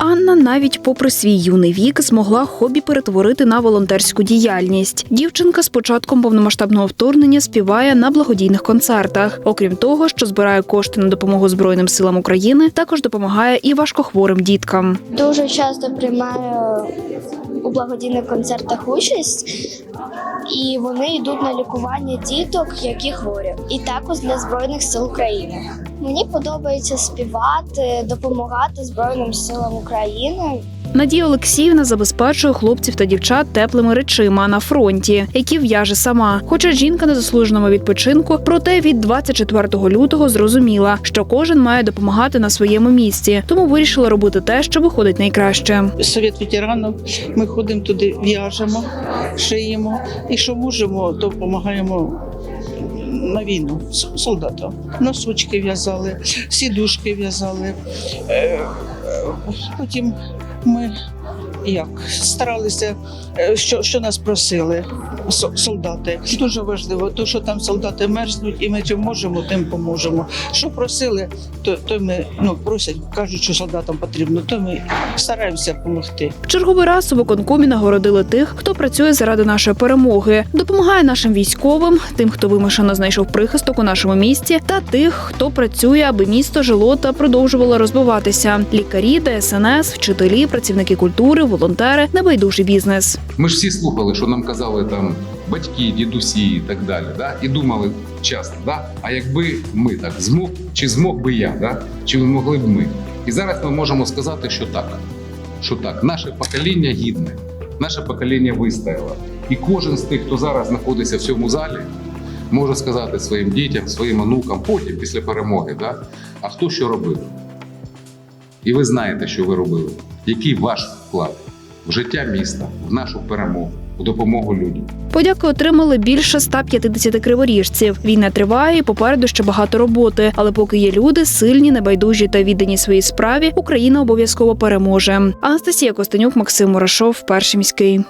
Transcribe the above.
Анна, навіть попри свій юний вік, змогла хобі перетворити на волонтерську діяльність. Дівчинка з початком повномасштабного вторгнення співає на благодійних концертах. Окрім того, що збирає кошти на допомогу Збройним силам України, також допомагає і важкохворим діткам. Дуже часто приймаю у благодійних концертах участь, і вони йдуть на лікування діток, які хворі, і також для Збройних сил України. Мені подобається співати, допомагати Збройним силам України. Надія Олексіївна забезпечує хлопців та дівчат теплими речима на фронті, які в'яже сама. Хоча жінка на заслуженому відпочинку, проте від 24 лютого зрозуміла, що кожен має допомагати на своєму місці, тому вирішила робити те, що виходить найкраще. Совет ветеранів. Ми ходимо туди, в'яжемо, шиємо і що можемо, то допомагаємо на війну солдатам. Носочки в'язали, сідушки в'язали. Е, е, Потім ми як старалися, е, що, що нас просили солдати. Дуже важливо, то що там солдати мерзнуть, і ми чим можемо, тим поможемо. Що просили, то, то ми ну просять, кажуть, що солдатам потрібно, то ми стараємося допомогти. Черговий раз у виконкомі нагородили тих, хто працює заради нашої перемоги, допомагає нашим військовим, тим, хто вимушено знайшов прихисток у нашому місті, та тих, хто працює, аби місто жило та продовжувало розвиватися. Лікарі, ДСНС, вчителі, працівники культури, волонтери, небайдужий бізнес. Ми ж всі слухали, що нам казали там батьки, дідусі і так далі. Да? І думали часто, да? а якби ми так змог, чи змог би я, да? чи могли б ми. І зараз ми можемо сказати, що так. Що так, наше покоління гідне, наше покоління вистояло. І кожен з тих, хто зараз знаходиться в цьому залі, може сказати своїм дітям, своїм онукам, потім після перемоги, да? а хто що робив. І ви знаєте, що ви робили. Який ваш вклад в життя міста, в нашу перемогу, в допомогу людям. Подяки отримали більше 150 криворіжців. Війна триває, і попереду ще багато роботи. Але поки є люди, сильні, небайдужі та віддані своїй справі, Україна обов'язково переможе. Анастасія Костенюк, Максим Мурашов, перший міський.